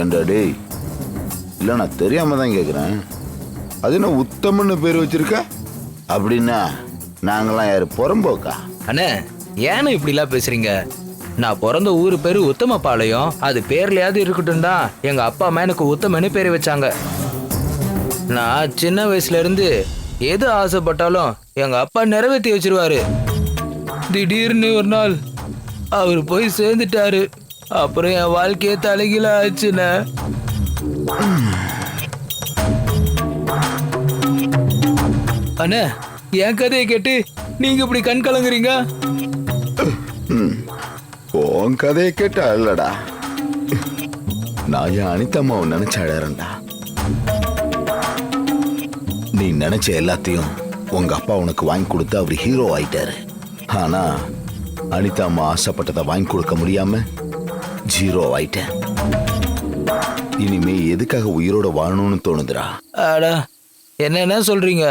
ஏண்டா டேய்? இல்லை நான் தெரியாம தான் கேட்குறேன் அது என்ன உத்தமன்னு பேர் வச்சிருக்க? அப்படின்னா நாங்களாம் யார் புறம்போக்கா? அண்ணே ஏன்னு இப்படிலாம் பேசுறீங்க? நான் பிறந்த ஊர் பேரு உத்தமபாளையம். அது பேர்லயாவது இருக்கட்டும் தான் எங்க அப்பா அம்மா எனக்கு உத்தமன்னு பேர் வச்சாங்க. நான் சின்ன வயசுல இருந்து எது ஆசைப்பட்டாலும் எங்க அப்பா நிறைவேற்றி வச்சிருவாரு. திடீர்னு ஒரு நாள் அவர் போய் சேர்ந்துட்டாரு. அப்புறம் என் வாழ்க்கையே தலைகீழ ஆச்சுண்ணே அண்ணே என் கதையை கேட்டு நீங்க இப்படி கண் கலங்குறீங்க? உன் கதையை கேட்டா இல்லடா. நான் என் அனிதம்மாவை நினைச்ச அழறேன்டா நீ நினைச்ச எல்லாத்தையும் உங்க அப்பா உனக்கு வாங்கி கொடுத்து அவர் ஹீரோ ஆயிட்டாரு. ஆனா அனிதா அம்மா ஆசைப்பட்டதை வாங்கி கொடுக்க முடியாம ஜீரோ ஆயிட்டேன். இனிமே எதுக்காக உயிரோட வாழணும்னு தோணுதுடா? அடா என்னென்ன சொல்றீங்க?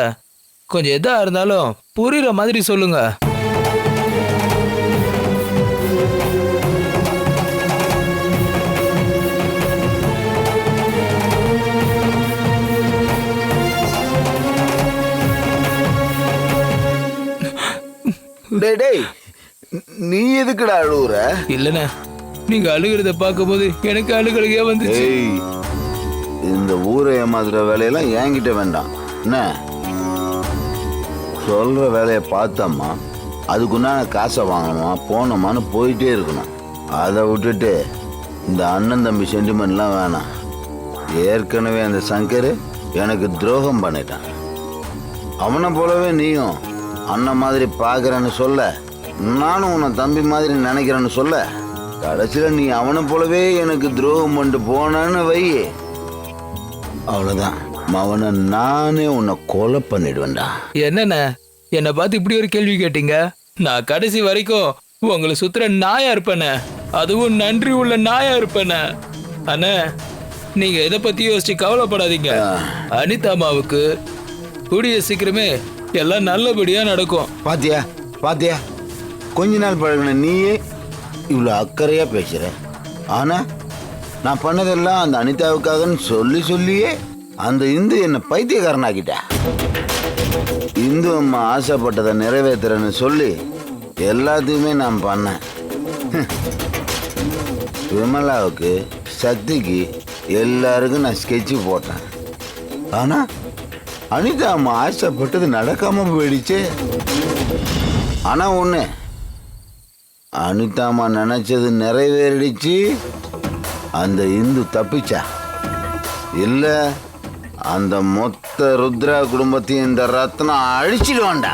கொஞ்சம் எதா இருந்தாலும் புரியுற மாதிரி சொல்லுங்க. டேய் டேய் நீ எதுக்குடா அழுவுற? இல்லைண்ணே. நீங்க அழுகிறத பார்க்கும்போது எனக்கு அழுகழுகே வந்துச்சு. ஏய் இந்த ஊரை ஏமாத்துற வேலையெல்லாம் என்கிட்ட வேண்டாம். என்ன? சொல்ற வேலையை பார்த்தோமா அதுக்குண்டான காசை வாங்கணுமா போனோமான்னு போயிட்டே இருக்கணும். அதை விட்டுட்டு இந்த அண்ணன் தம்பி சென்டிமெண்ட்லாம் வேணாம். ஏற்கனவே அந்த சங்கர் எனக்கு துரோகம் பண்ணிட்டான். அவனை போலவே நீயும் அண்ணன் மாதிரி பார்க்குறேன்னு சொல்ல நானும் உன்னை தம்பி மாதிரி நினைக்கிறேன்னு சொல்ல கடைசியில் நீ அவனை போலவே எனக்கு துரோகம் பண்ணிட்டு போனேன்னு வை அவ்வளோதான் மவனை நானே உன்னை கொலை பண்ணிடுவேன்டா. என்னண்ணே? என்னை பார்த்து இப்படி ஒரு கேள்வி கேட்டீங்க? நான் கடைசி வரைக்கும் உங்களை சுத்துற நாயா இருப்பேனே அதுவும் நன்றி உள்ள நாயா இருப்பேனே அண்ணே நீங்க எதை பத்தி யோசிச்சு கவலைப்படாதீங்க. அனிதா அம்மாவுக்கு கூடிய சீக்கிரமே எல்லாம் நல்லபடியா நடக்கும். பாத்தியா? பாத்தியா? கொஞ்ச நாள் பழகின நீயே இவ்வளோ அக்கறையாக பேசுகிறேன் ஆனால் நான் பண்ணதெல்லாம் அந்த அனிதாவுக்காகன்னு சொல்லி சொல்லியே அந்த இந்து என்னை பைத்தியக்காரனாக்கிட்டா. இந்து அம்மா ஆசைப்பட்டதை நிறைவேற்றுறேன்னு சொல்லி எல்லாத்தையுமே நான் பண்ணேன். விமலாவுக்கு சக்திக்கு எல்லாருக்கும் நான் ஸ்கெட்சு போட்டேன். ஆனால் அனிதா அம்மா ஆசைப்பட்டது நடக்காமல் போயிடுச்சு. ஆனால் ஒன்று அனிதாமா நினைச்சது நிறைவேறிடுச்சு. அந்த இந்து தப்பிச்சா? இல்ல அந்த மொத்த ருத்ரா குடும்பத்தையும் இந்த ரத்னம் அழிச்சிடுவான்டா.